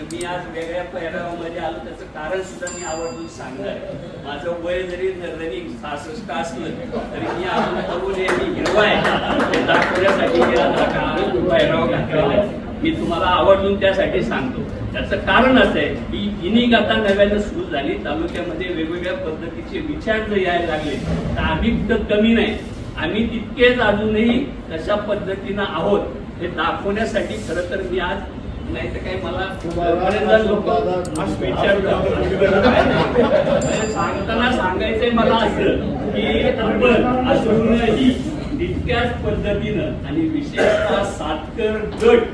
तर मी आज वेगळ्या पेहरावामध्ये आलो. त्याचं कारण सुद्धा मी आवर्जून सांगणार माझं वय जरी रनिंग सहासष्ट असलं तरी मी आपण तरुण आहे मी हे दाखवण्यासाठी पेहराव घातलेला आहे. मी तुम्हाला आवडून त्यासाठी सांगतो. त्याचं कारण असं आहे की हिनी गाता नव्यानं सुरू झाली. तालुक्यामध्ये वेगवेगळ्या पद्धतीचे विचार जर यायला लागले तर आम्ही तर कमी नाही. आम्ही तितकेच अजूनही कशा पद्धतीनं आहोत हे दाखवण्यासाठी खरं तर मी आज नाही तर काही मला बरेच जण लोक विचारतात सांगताना सांगायचंय मला असं की आपण अजूनही तितक्याच पद्धतीनं आणि विशेषतः सातकर गट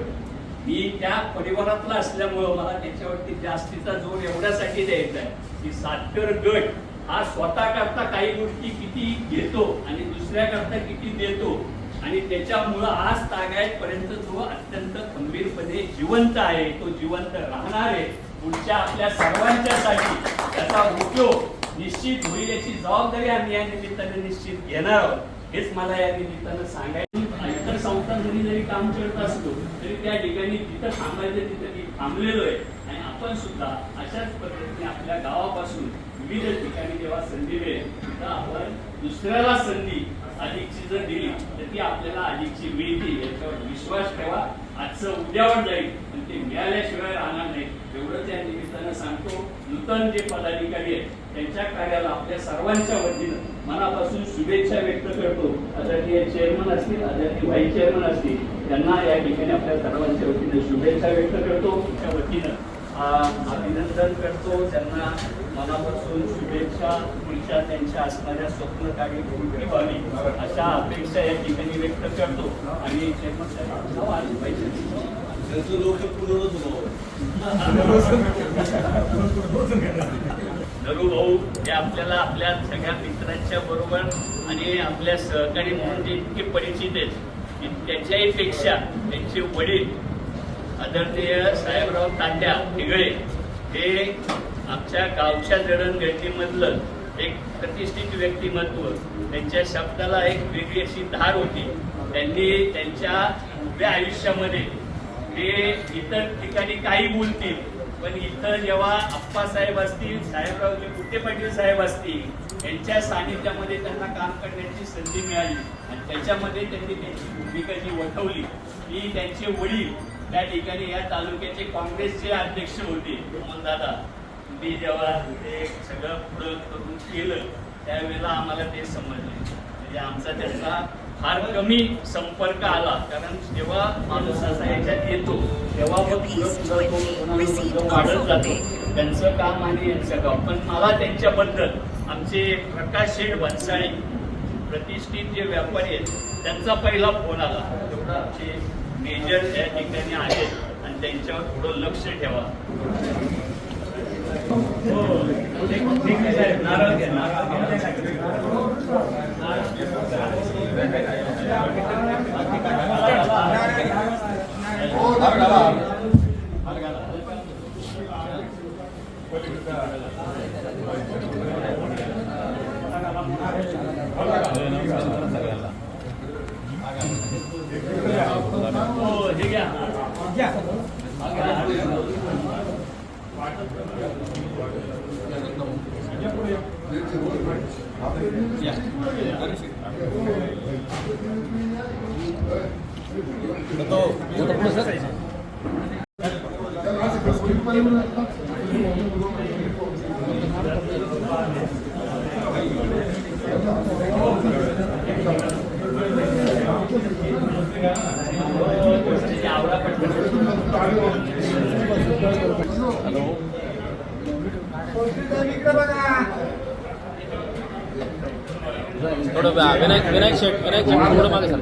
मी त्या परिवारातला असल्यामुळं मला त्याच्यावरती जास्तीचा जोर एवढ्यासाठी द्यायचा आहे की सातकर गट हा स्वतः करता काही गोष्टी किती घेतो आणि दुसऱ्या करता किती देतो आणि त्याच्यामुळं आज तागायतपर्यंत जो अत्यंत खंबीरपणे जिवंत आहे तो जिवंत राहणार आहे पुढच्या आपल्या सर्वांच्यासाठी त्याचा उपयोग निश्चित होईल याची जबाबदारी आम्ही या निमित्ताने निश्चित घेणार आहोत. हेच मला या निमित्तानं सांगायचं इतर संस्थांमध्ये जरी काम करत असतो तरी त्या ठिकाणी जिथं थांबायचं तिथं मी थांबलेलो आहे. आणि आपण सुद्धा अशाच पद्धतीने आपल्या गावापासून विविध ठिकाणी जेव्हा संधी मिळेल तिथं आपण दुसऱ्याला संधी अधिकची जर दिली तर ती आपल्याला अधिकची मिळते याच्यावर विश्वास ठेवा. आजचं उद्यावर जाईल आणि ते मिळाल्याशिवाय राहणार नाही. एवढं त्या निमित्तानं सांगतो नूतन जे पदाधिकारी आहेत त्यांच्या कार्याला आपल्या सर्वांच्या वतीनं मनापासून शुभेच्छा व्यक्त करतो. आदरणीय चेअरमन असतील आदरणीय व्हाईस चेअरमन असतील त्यांना या ठिकाणी आपल्या सर्वांच्या वतीनं शुभेच्छा व्यक्त करतो. त्या वतीनं अभिनंदन करतो त्यांना मनापासून शुभेच्छा पुढच्या त्यांच्या असणाऱ्या स्वप्नकारी पूर्ण व्हावी अशा अपेक्षा या ठिकाणी व्यक्त करतो. आणि चेअरमन साहेब नाव आले पाहिजे त्याचं लोक पूर्णच नरू भाऊ हे आपल्याला आपल्या सगळ्या मित्रांच्या बरोबर आणि आपल्या सहकारी म्हणून जे इतके परिचित आहेत की त्याच्याही पेक्षा त्यांचे वडील आदरणीय साहेबराव तांड्या हिगळे हे आमच्या गावच्या जडणघडणीमधलं एक प्रतिष्ठित व्यक्तिमत्व. त्यांच्या शब्दाला एक वेगळी अशी धार होती. त्यांनी त्यांच्या उभ्या आयुष्यामध्ये ते इतर ठिकाणी काही बोलतील पण इथं जेव्हा आप्पासाहेब असतील साहेबरावजी कुट्टे पाटील साहेब असतील यांच्या सानिध्यामध्ये त्यांना काम करण्याची संधी मिळाली. आणि त्याच्यामध्ये त्यांनी त्यांची भूमिका जी वठवली ती त्यांचे वडील त्या ठिकाणी या तालुक्याचे काँग्रेसचे अध्यक्ष होते. दादा मी जेव्हा ते सगळं पुढं करून केलं त्यावेळेला आम्हाला ते समजले. म्हणजे आमचा त्यांचा फार कमी संपर्क आला. कारण जेव्हा माणूस असा याच्यात येतो तेव्हा मग पुढं वाढत जातो. त्यांचं काम आणि यांचं काम. पण मला त्यांच्याबद्दल आमचे प्रकाश शेठ भन्साळी प्रतिष्ठित जे व्यापारी आहेत त्यांचा पहिला फोन आला. तेवढं आमचे मेजर त्या ठिकाणी आहेत आणि त्यांच्यावर थोडं लक्ष ठेवा. हो ठीक नारळ घ्या नारळ घ्या आवडा थोडं विनायक विनायक शेट विनायक शेट थोडं मागे सर